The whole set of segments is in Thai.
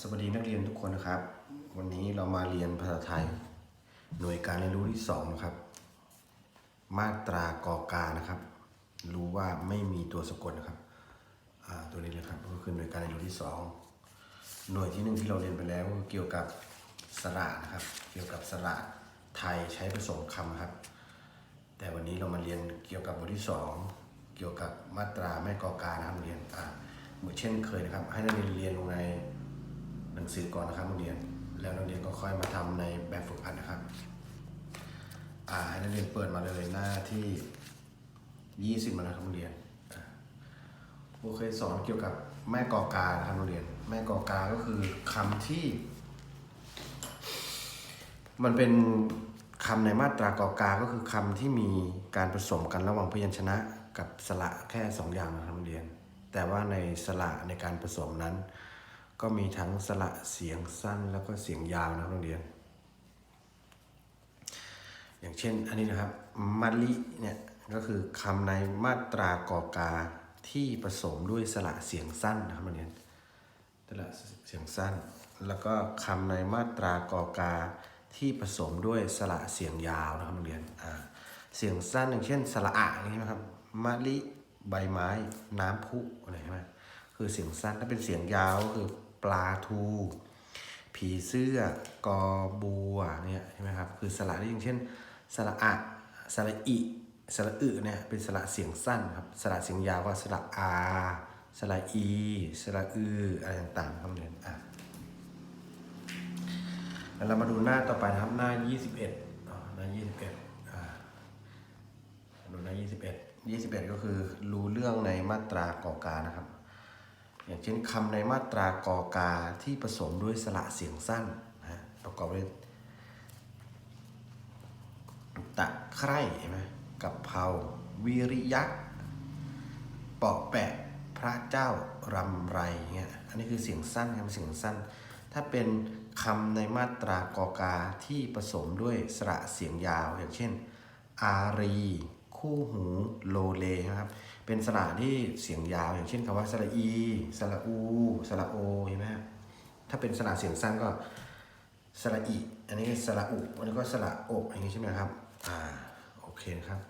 สวัสดีนักเรียนทุกคนนะครับ วันนี้เรามาเรียนภาษาไทย หน่วยการเรียนรู้ที่สองนะครับ มาตรากอกานะครับ รู้ว่าไม่มีตัวสะกดนะครับอ่าตัวนี้เลยครับก็คือหน่วยการเรียนรู้ที่สองหน่วยที่หนึ่งที่เราเรียนไปแล้วเกี่ยวกับสระนะครับ เกี่ยวกับสระไทยใช้ผสมคำครับ แต่วันนี้เรามาเรียนเกี่ยวกับบทที่สองเกี่ยวกับมาตราแม่กอกานะครับนักเรียนอ่าเหมือนเช่นเคยนะครับ ให้นักเรียนเรียนลงใน หนังสือก่อนนะครับนักเรียน แล้วนักเรียนก็ค่อยมาทำในแบบฝึกหัดนะครับ อ่าให้นักเรียนเปิดมาเลยหน้าที่ 20มาแล้วครับนักเรียนอ่าครูเคยสอนเกี่ยวกับแม่กอกานะครับนักเรียน แม่กอกาก็คือคำที่ มันเป็นคำในมาตรากอกา ก็คือคำที่มีการผสมกันระหว่างพยัญชนะกับสระแค่สองอย่างนะครับนักเรียน แต่ว่าในสระในการผสมนั้น ก็มีทั้งสระเสียงสั้นแล้วก็เสียงยาวนะครับนักเรียน อย่างเช่นอันนี้นะครับมะลิเนี่ยก็คือคำในมาตรากอกาที่ผสมด้วยสระเสียงสั้นนะครับนักเรียนสระเสียงสั้น แล้วก็คำในมาตรากอกาที่ผสมด้วยสระเสียงยาวนะครับนักเรียนอ่าเสียงสั้นอย่างเช่นสระอะอย่นี้ไหมครับมะลิใบไม้ น้ำพุอะไรใช่ไหมคือเสียงสั้นถ้าเป็นเสียงยาวก็คือ ปลาทู ผีเสื้อกอบัวเนี่ยใช่ไหมครับคือสระที่อย่างเช่นสระอะสระอิสระอึเนี่ยเป็นสระเสียงสั้นครับสระเสียงยาวก็สระอาสระอีสระอืออะไรต่างๆครับเรียนอะแล้วเรามาดูหน้าต่อไปนะครับหน้า 21อ๋อหน้า 21อ่าดูหน้า 21 21 ก็คือรู้เรื่องในมาตรากอกานะครับ อย่างเช่นคำในมาตรากอกาที่ผสมด้วยสระเสียงสั้นนะฮะประกอบด้วยตะไคร่เห็นไหมกับเพาวิริยะเปาะแปะพระเจ้ารำไรเงี้ยอันนี้คือเสียงสั้นครับเสียงสั้น ถ้าเป็นคำในมาตรากอกาที่ผสมด้วยสระเสียงยาว อย่างเช่น อารี คู่หูโลเลนะครับ เป็นสระที่เสียงยาว อย่างเช่นคำว่าสระอีสระอูสระโอเห็นไหมครับถ้าเป็นสระเสียงสั้นก็สระอีอันนี้สระอุอันนี้ก็สระออย่างนี้ใช่ไหมครับอ่าโอเคนะครับ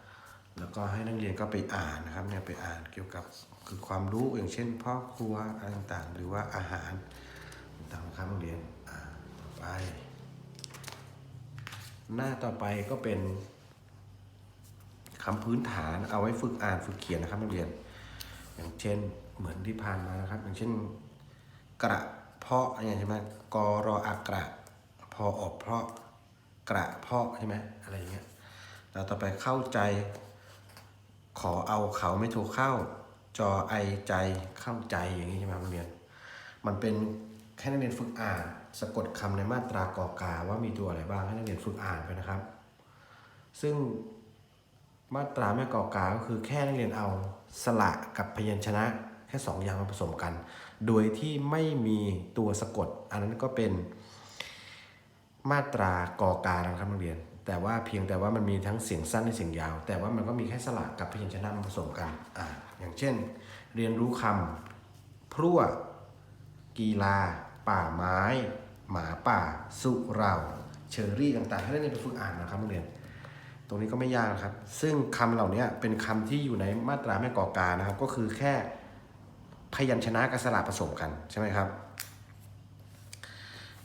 แล้วก็ให้นักเรียนก็ไปอ่านนะครับเนี่ยไปอ่านเกี่ยวกับคือความรู้อย่างเช่นพ่อครัวอะไรต่างๆ หรือว่าอาหารต่างๆครับนักเรียนอ่าต่อไป หน้าต่อไปก็เป็น คำพื้นฐานเอาไว้ฝึกอ่านฝึกเขียนนะครับนักเรียน อย่างเช่นเหมือนที่ผ่านมานะครับ อย่างเช่น กระเพาะอย่างใช่ไหมกรออักระพอออกเพราะกระเพาะใช่ไหมอะไรอย่างเงี้ยแล้วต่อไปเข้าใจ ขอเอาเขาไม่ถูกเข้า จอไอใจเข้าใจอย่างนี้ใช่ไหมนักเรียน มันเป็นแค่นักเรียนฝึกอ่านสะกดคำในมาตรากอกาว่ามีตัวอะไรบ้างให้นักเรียนฝึกอ่านไปนะครับ ซึ่ง มาตราแม่กอกาก็คือแค่นักเรียนเอาสระกับพยัญชนะแค่สองอย่างมาผสมกัน โดยที่ไม่มีตัวสะกด อันนั้นก็เป็นมาตรากอกานะครับนักเรียน แต่ว่าเพียงแต่ว่ามันมีทั้งเสียงสั้นและเสียงยาว แต่ว่ามันก็มีแค่สระกับพยัญชนะมาผสมกันอ่าอย่างเช่น เรียนรู้คำพรั่วกีฬา ป่าไม้ หมาป่า สุเราเชอรี่ต่างๆให้นักเรียนไปฝึกอ่านนะครับนักเรียน รงนี้ก็ไม่ยากครับ ซึ่งคำเหล่านี้เป็นคำที่อยู่ในมาตราแม่กอการนะครับ ก็คือแค่พยัญชนะกับสระผสมกันใช่ไหมครับ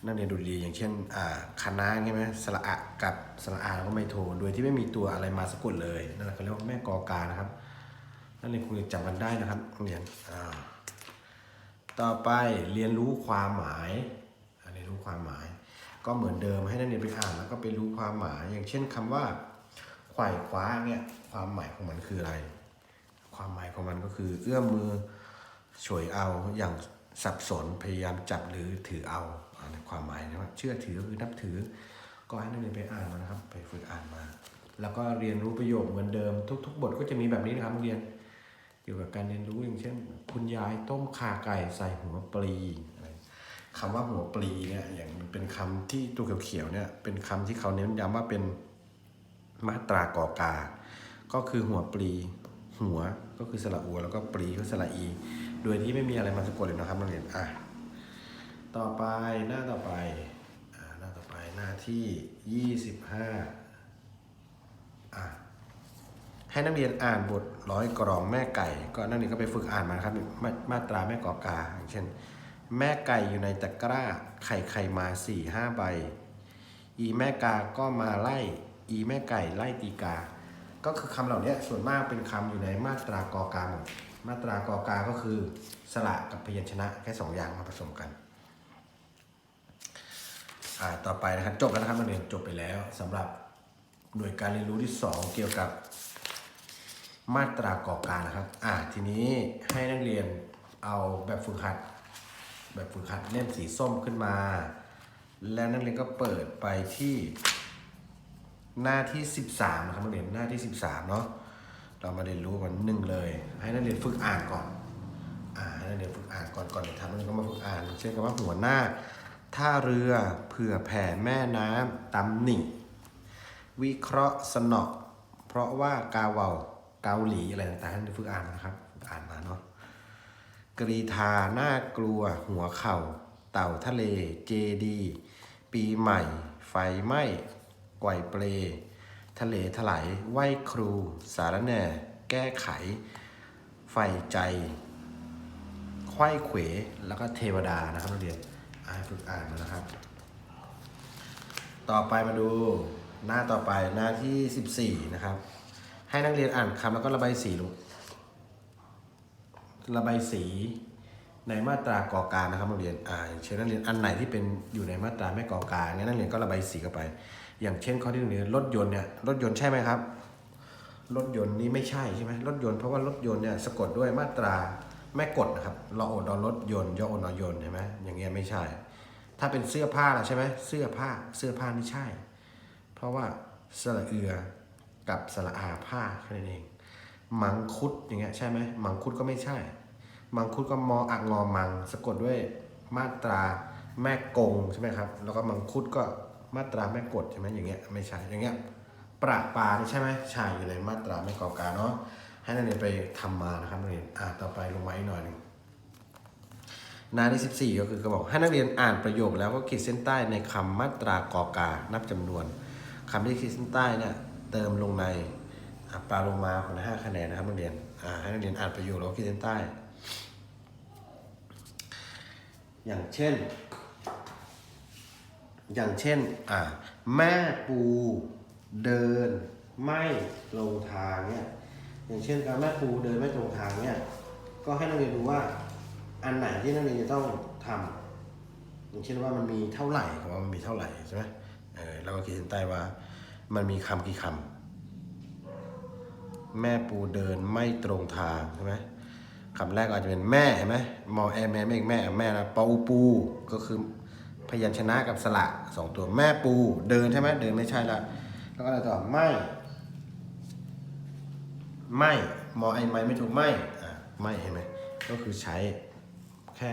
นักเรียนดูดีอย่างเช่นอ่าคณะใช่ไหมสระอะกับสระอาแล้วก็ไม่โทโดยที่ไม่มีตัวอะไรมาสะกดเลยนั่นแหละเขาเรียกว่าแม่กอการนะครับนักเรียนคงจะจำกันได้นะครับเรียนอ่าต่อไปเรียนรู้ความหมายอันนี้รู้ความหมาย ก็เหมือนเดิมให้นักเรียนไปอ่านแล้วก็ไปรู้ความหมาย อย่างเช่นคำว่า ขว่คว้าเนี่ยความหมายของมันคืออะไร ความหมายของมันก็คือ เอื้อมมือฉวยเอาอย่างสับสนพยายามจับหรือถือเอาอันความหมายนะว่าเชื่อถือก็คือนับถือ ก็ให้นักเรียนไปอ่านมานะครับ ไปฝึกอ่านมา แล้วก็เรียนรู้ประโยคเหมือนเดิม ทุก ๆ บทก็จะมีแบบนี้นะครับนักเรียนเกี่ยวกับการเรียนรู้อย่างเช่น คุณยายต้มข่าไก่ใส่หัวปลีอะไรคำว่าหัวปลีเนี่ยอย่างเป็นคำที่ตัวเขียวๆเนี่ยเป็นคำที่เขาเน้นย้ำว่าเป็น มาตรากอกา ก็คือหัวปลีหัวก็คือสระอัวแล้วก็ปลีก็สระอี โดยที่ไม่มีอะไรมาสะกดเลยนะครับนักเรียนอะต่อไปหน้าต่อไปอ่าหน้าต่อไปหน้าที่ยี่สิบห้าอะให้นักเรียนอ่านบทร้อยกรองแม่ไก่ ก็นักเรียนก็ไปฝึกอ่านมานะครับมามาตราแม่กอกาอย่างเช่น แม่ไก่อยู่ในตะกร้าไข่ไข่มาสี่ห้าใบ อีแม่กาก็มาไล่ อีแม่ไก่ไล่ตีกา ก็คือคำเหล่านี้ส่วนมากเป็นคำอยู่ในมาตรากอกาหมดมาตรากอกาก็คือสระกับพยัญชนะแค่สองอย่างมาผสมกันอ่าต่อไปนะครับจบแล้วนะครับนักเรียนจบไปแล้วสำหรับหน่วยการเรียนรู้ที่ 2 เกี่ยวกับมาตรากอการนะครับอ่าทีนี้ให้นักเรียนเอาแบบฝึกหัด แบบฝึกหัดเล่มสีส้มขึ้นมา แล้วนักเรียนก็เปิดไปที่ หน้าที่ 13นะครับนักเรียนหน้าที่ 13เนาะเรามาเรียนรู้กันหนึ่งเลย ให้นักเรียนฝึกอ่านก่อนอ่าให้นักเรียนฝึกอ่านก่อนก่อนจะทำนักเรียนก็มาฝึกอ่าน เช่นคำว่าหัวหน้าท่าเรือเผื่อแผ่แม่น้ำตำหนิวิเคราะห์สนอเพราะว่ากาเวาเกาหลีอะไรต่างๆให้นักเรียนฝึกอ่านนะครับฝึกอ่านมาเนาะกรีธาหน่ากลัว หัวเข่า เต่าทะเล เจดี ปีใหม่ ไฟไหม้ ไกวเปล ทะเลถลายไหวครู สารแน่ แก้ไข ไฟใจไข้เขว แล้วก็เทวดานะครับนักเรียนอ่านฝึกอ่านนะครับ ต่อไปมาดูหน้าต่อไปหน้าที่ 14 นะครับ ให้นักเรียนอ่านคำแล้วก็ระบายสีลูกระบายสีในมาตรากอการนะครับนักเรียนอ่าอย่างเช่นนักเรียนอันไหนที่เป็นอยู่ในมาตราไม่กอการงั้นนักเรียนก็ระบายสีเข้าไป อย่างเช่นข้อที่หนึ่งรถยนต์เนี่ยรถยนต์ใช่ไหมครับ รถยนต์นี่ไม่ใช่ใช่ไหมรถยนต์เพราะว่ารถยนต์เนี่ยสะกดด้วยมาตราแม่กดนะครับรออดอรถยนต์ยออนอยนต์ใช่ไหมอย่างเงี้ยไม่ใช่ ถ้าเป็นเสื้อผ้าล่ะใช่ไหมเสื้อผ้าเสื้อผ้าไม่ใช่ เพราะว่าสระเอือกับสระอาผ้าแค่นั้นเอง มังคุดอย่างเงี้ยใช่ไหมมังคุดก็ไม่ใช่ มังคุดก็มออักงอมัง สะกดด้วยมาตราแม่กงใช่ไหมครับ แล้วก็มังคุดก็ มาตราแม่กดใช่ไหมอย่างเงี้ยไม่ใช่อย่างเงี้ยประปานี่ใช่ไหมใช่อยู่ในมาตราแม่กอกาเนาะให้นักเรียนไปทำมานะครับนักเรียนอ่าต่อไปลงมาอีกหน่อยหนึ่งหน้าที่14 ก็คือก็บอกให้นักเรียนอ่านประโยคแล้วก็ขีดเส้นใต้ในคำมาตรากอกา นับจำนวนคำที่ขีดเส้นใต้เนี่ยเติมลงในปลาโลมาคนละห้าคะแนนนะครับนักเรียนอ่าให้นักเรียนอ่านประโยคแล้วก็ขีดเส้นใต้ อย่างเช่น อย่างเช่นอ่าแม่ปูเดินไม่ตรงทางเนี่ยอย่างเช่นการแม่ปูเดินไม่ตรงทางเนี่ยก็ให้นักเรียนดูว่าอันไหนที่นักเรียนจะต้องทำอย่างเช่นว่ามันมีเท่าไหร่คำว่ามันมีเท่าไหร่ใช่ไหมเออเราก็ขีดเส้นใต้ว่า มันมีคำกี่คำแม่ปูเดินไม่ตรงทางใช่ไหมคำแรกอาจจะเป็นแม่เห็นไหมมอแอแม่ไม่แม่แม่นะปูปูก็คือ พยัญชนะกับสระสองตัวแม่ปูเดินใช่ไหมเดินไม่ใช่ละแล้วก็อะไรต่อไม่ ไม่มอไอไม่ไม่ถูกไม่อะไม่เห็นไหมก็คือใช้แค่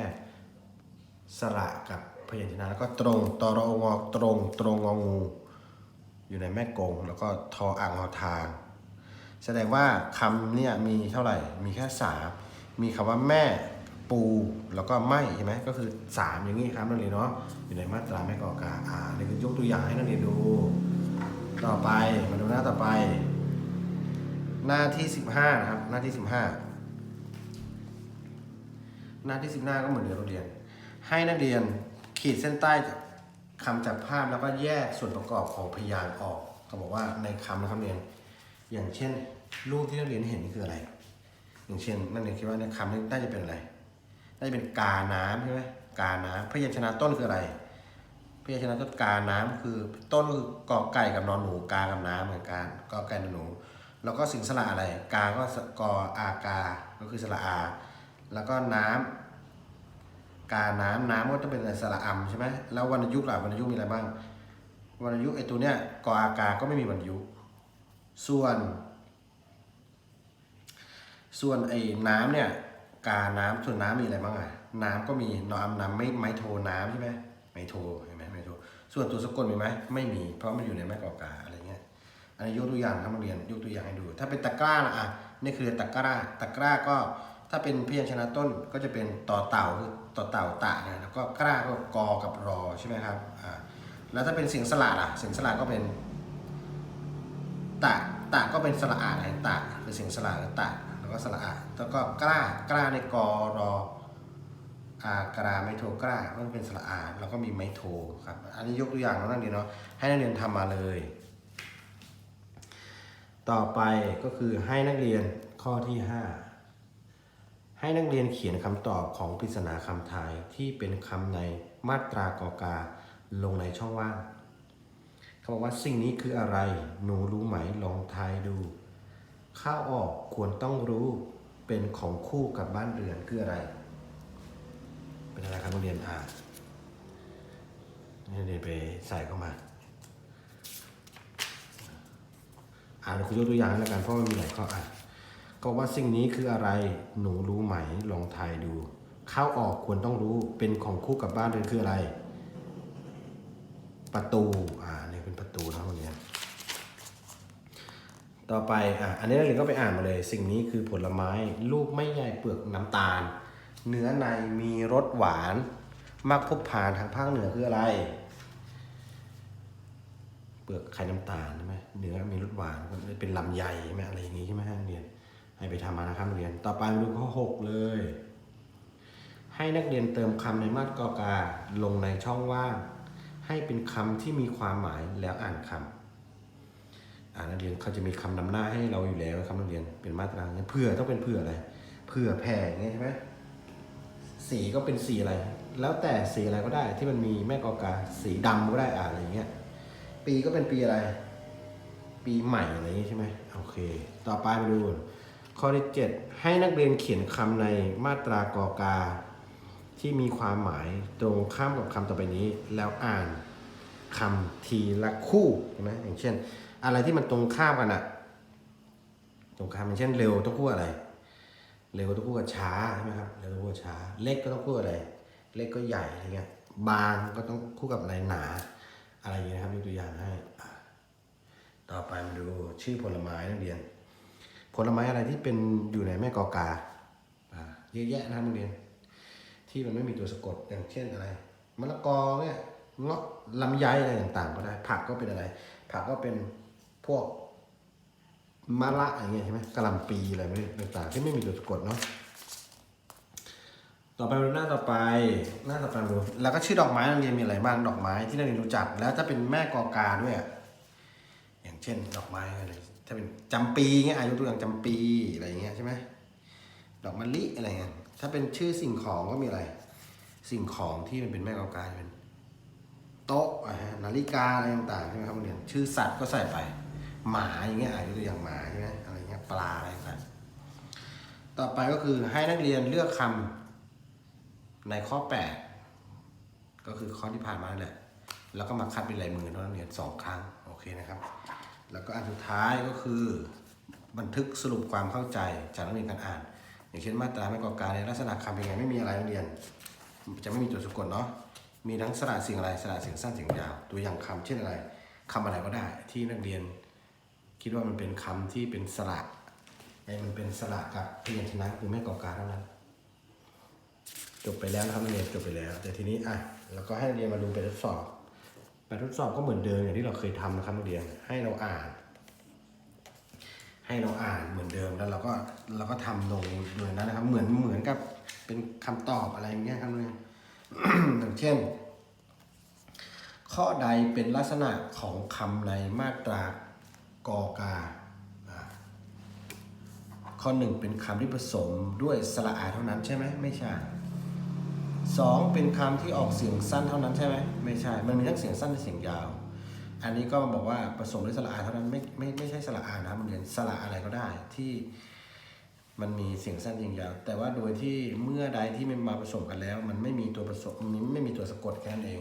สระกับพยัญชนะแล้วก็ตรงตรองอตรงตรงงองู อยู่ในแม่กง แล้วก็ทออ่างอทาง แสดงว่าคำเนี่ยมีเท่าไหร่มีแค่สามมีคำว่าแม่ ปูแล้วก็ไม่ใช่ไหมก็คือสามอย่างนี้ครับนักเรียนเนาะอยู่ในมาตราแม่กอกาอ่านี่คือยกตัวอย่างให้นักเรียนดู ต่อไปมาดูหน้าต่อไป หน้าที่สิบห้านะครับหน้าที่สิบห้าหน้าที่สิบห้าก็เหมือนเดิมนักเรียน ให้นักเรียนขีดเส้นใต้คำจากภาพแล้วก็แยกส่วนประกอบของพยางค์ออกเขาบอกว่าในคำนะครับเรียนอย่างเช่นรูปที่นักเรียนเห็นนี่คืออะไร อย่างเช่นนักเรียนคิดว่าในคำนี้น่าจะเป็นอะไร น่าจะเป็นกาน้ำใช่ไหมกาน้ำพยัญชนะต้นคืออะไร พยัญชนะต้นกาน้ำคือต้นคือกอไก่กับนอนหนูกากับน้ำเหมือนกันกอไก่นอนหนู แล้วก็สิงสระอะไร กา ก็กออากา ก็คือสระอา แล้วก็น้ำกาน้ำน้ำก็ต้องเป็นสระอำใช่ไหมแล้ววรรณยุกต์ล่ะวรรณยุกต์มีอะไรบ้างวรรณยุกต์ไอตัวเนี้ยกออากา ก็ไม่มีวรรณยุกต์ส่วน ส่วนไอ้น้ำเนี่ย กาน้ำส่วนน้ำมีอะไรบ้างอะน้ำก็มีนอมน้ำไม่ไม้โทน้ำใช่ไหมไม้โทเห็นไหมไม้โท ส่วนตัวสะกดมีไหมไม่มี เพราะมันอยู่ในไม้กอกาอะไรเงี้ยอันนี้ยกตัวอย่างครับนักเรียนยกตัวอย่างให้ดู ถ้าเป็นตะกร้าล่ะอะนี่คือตะกร้าตะกร้าก็ถ้าเป็นพยัญชนะต้นก็จะเป็นต่อเต่าคือต่อเต่าตะนะแล้วก็กล้าก็กอกับรอใช่ไหมครับอ่าแล้วถ้าเป็นเสียงสระล่ะเสียงสระก็เป็นตะตะก็เป็นสระอาไงตะคือเสียงสระคือตะ แล้วก็สระอาแล้วก็กล้ากล้าในกอรออากราไมโทกล้าก็เป็นสระอาแล้วก็มีไมโทครับ อันนี้ยกตัวอย่างแล้วนักเรียนเนาะให้นักเรียนทำมาเลย ต่อไปก็คือให้นักเรียนข้อที่ 5 ให้นักเรียนเขียนคำตอบของปริศนาคำทายที่เป็นคำในมาตรากอกาลงในช่องว่างเขาบอกว่าสิ่งนี้คืออะไร หนูรู้ไหมลองทายดู ข้าวออกควรต้องรู้เป็นของคู่กับบ้านเรือนคืออะไร เป็นอะไรครับนักเรียนอ่านนี่เรียนไปใส่เข้ามา อ่านคุณยกตัวอย่างแล้วกันเพราะมันมีหลายข้ออ่านก็ว่าสิ่งนี้คืออะไรหนูรู้ไหมลองทายดู ข้าวออกควรต้องรู้เป็นของคู่กับบ้านเรือนคืออะไร ประตูอ่าเนี่ยเป็นประตูนะครับวันนี้ ต่อไปอะอันนี้นักเรียนก็ไปอ่านมาเลย สิ่งนี้คือผลไม้ลูกไม่ใหญ่เปลือกน้ำตาล เนื้อในมีรสหวาน มักพบผ่านทางภาคเหนือคืออะไร เปลือกไข่น้ำตาลใช่ไหมเนื้อมีรสหวานเป็นลำไยใช่ไหมอะไรอย่างนี้ใช่ไหมนักเรียน ให้ไปทำมานะครับนักเรียน ต่อไปมาดูข้อหกเลย ให้นักเรียนเติมคำในมาตรกอกาลงในช่องว่าง ให้เป็นคำที่มีความหมายแล้วอ่านคำอ่า นนักเรียนเขาจะมีคำนำหน้าให้เราอยู่แล้วครับนักเรียนเป็นมาตราเนี่ยเพื่อต้องเป็นเพื่ออะไร เพื่อแผ่อย่างเงี้ยใช่ไหมสีก็เป็นสีอะไร แล้วแต่สีอะไรก็ได้ที่มันมีแม่กอกาสีดำก็ได้อะไรอย่างเงี้ยปีก็เป็นปีอะไร ปีใหม่อะไรอย่างเงี้ยใช่ไหมโอเค ต่อไปมาดูข้อที่เจ็ดให้นักเรียนเขียนคำในมาตรากอกา ที่มีความหมายตรงข้ามกับคำต่อไปนี้ แล้วอ่านคำทีละคู่ใช่ไหมอย่างเช่น อะไรที่มันตรงข้ามกันอะตรงข้ามอย่างเช่นเร็วต้องคู่อะไร เร็วต้องคู่กับช้าใช่ไหมครับเร็วต้องคู่กับช้า เล็กก็ต้องคู่กับอะไร เล็กก็ใหญ่อะไรเงี้ย บางก็ต้องคู่กับอะไรหนา อะไรอย่างเงี้ยครับยกตัวอย่างให้ ต่อไปมาดูชื่อผลไม้นักเรียน ผลไม้อะไรที่เป็นอยู่ในแม่กอกาเยอะแยะนะครับนักเรียน ที่มันไม่มีตัวสะกดอย่างเช่นอะไรมะละกอเนี่ยเงาะลำไยอะไรต่างๆ ก็ได้ ผักก็เป็นอะไร ผักก็เป็น พวกมะละอย่างเงี้ยใช่ไหมกะหล่ำปีอะไรไม่ต่างๆที่ไม่มีตัวสะกดเนาะต่อไปมาดูหน้าต่อไปหน้าต่อไปดูแล้วก็ชื่อดอกไม้นักเรียนมีอะไรบ้างดอกไม้ที่นักเรียนรู้จัก แล้วถ้าเป็นแม่กอกาด้วย อย่างเช่น ดอกไม้อะไรถ้าเป็นจำปีเงี้ยอายุตัวอย่างจำปีอะไรอย่างเงี้ยใช่ไหมดอกมะลิอะไรเงี้ยถ้าเป็นชื่อสิ่งของก็มีอะไร สิ่งของที่มันเป็นแม่กอกาเป็นโต๊ะนาฬิกาอะไรต่างๆใช่ไหมครับเรียนชื่อสัตว์ก็ใส่ไป หมาอย่างเงี้ยอายุตัวอย่างหมาใช่ไหมอะไรเงี้ยปลาอะไรต่างต่อไปก็คือให้นักเรียนเลือกคำในข้อ 8 ก็คือข้อที่ผ่านมาแหละแล้วก็มาคัดเป็นลายมือนักเรียนสองครั้งโอเคนะครับ แล้วก็อันสุดท้ายก็คือ บันทึกสรุปความเข้าใจจากนักเรียนการอ่าน อย่างเช่นมาตราไม่ก่อการในลักษณะคำเป็นไงไม่มีอะไรนักเรียน จะไม่มีตัวสะกดเนาะมีทั้งสระเสียงอะไรสระเสียงสั้นเสียงยาว ตัวอย่างคำเช่นอะไรคำอะไรก็ได้ที่นักเรียน คิดว่ามันเป็นคำที่เป็นสระไอ้มันเป็นสระกับพยัญชนะคือไม่ก่อการเท่านั้น จบไปแล้วนะครับนักเรียนจบไปแล้ว แต่ทีนี้อะแล้วก็ให้นักเรียนมาดูไปทดสอบไปทดสอบก็เหมือนเดิมอย่างที่เราเคยทำนะครับนักเรียนให้เราอ่าน ให้เราอ่านเหมือนเดิมแล้วเราก็เราก็ทำลงโดยนั้นนะครับ เหมือนเหมือนกับเป็นคำตอบอะไรอย่างเงี้ยครับเนี่ยอย่างเช่น ข้อใดเป็นลักษณะของคำในมาตรา กอกา ข้อหนึ่งเป็นคำที่ผสมด้วยสระอาเท่านั้นใช่ไหมไม่ใช่สองเป็นคำที่ออกเสียงสั้นเท่านั้นใช่ไหมไม่ใช่ มันมีทั้งเสียงสั้นและเสียงยาว อันนี้ก็บอกว่าผสมด้วยสระอาเท่านั้นไม่ไม่ไม่ใช่สระอานะมันเรียนสระอะไรก็ได้ที่มันมีเสียงสั้นเสียงยาว แต่ว่าโดยที่เมื่อใดที่มันมาผสมกันแล้ว มันไม่มีตัวผสมมันไม่มีตัวสะกดแค่นั้นเอง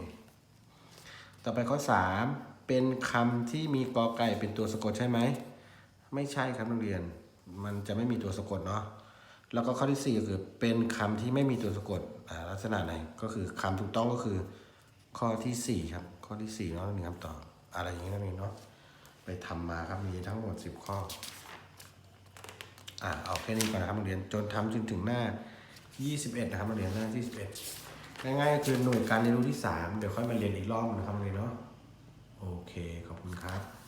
ต่อไปข้อ3 เป็นคำที่มีกอไก่เป็นตัวสะกดใช่ไหม ไม่ใช่ครับนักเรียน มันจะไม่มีตัวสะกดเนาะ แล้วก็ข้อที่ 4 คือเป็นคำที่ไม่มีตัวสะกดลักษณะไหนก็คือคำถูกต้องก็คือข้อที่4ครับข้อที่4เนาะหนึ่งคำตอบอะไรอย่างนี้นั่นเองเนาะไปทำมาครับมีทั้งหมด 10 ข้ออ่าเอาแค่นี้ก่อนนะครับนักเรียนจนทำจนถึงหน้า 21 นะครับนักเรียนหน้าที่11ง่ายๆคือหน่วยการเรียนรู้ที่ 3 เดี๋ยวค่อยมาเรียนอีกรอบนะครับนักเรียนเนาะ โอเค ขอบคุณครับ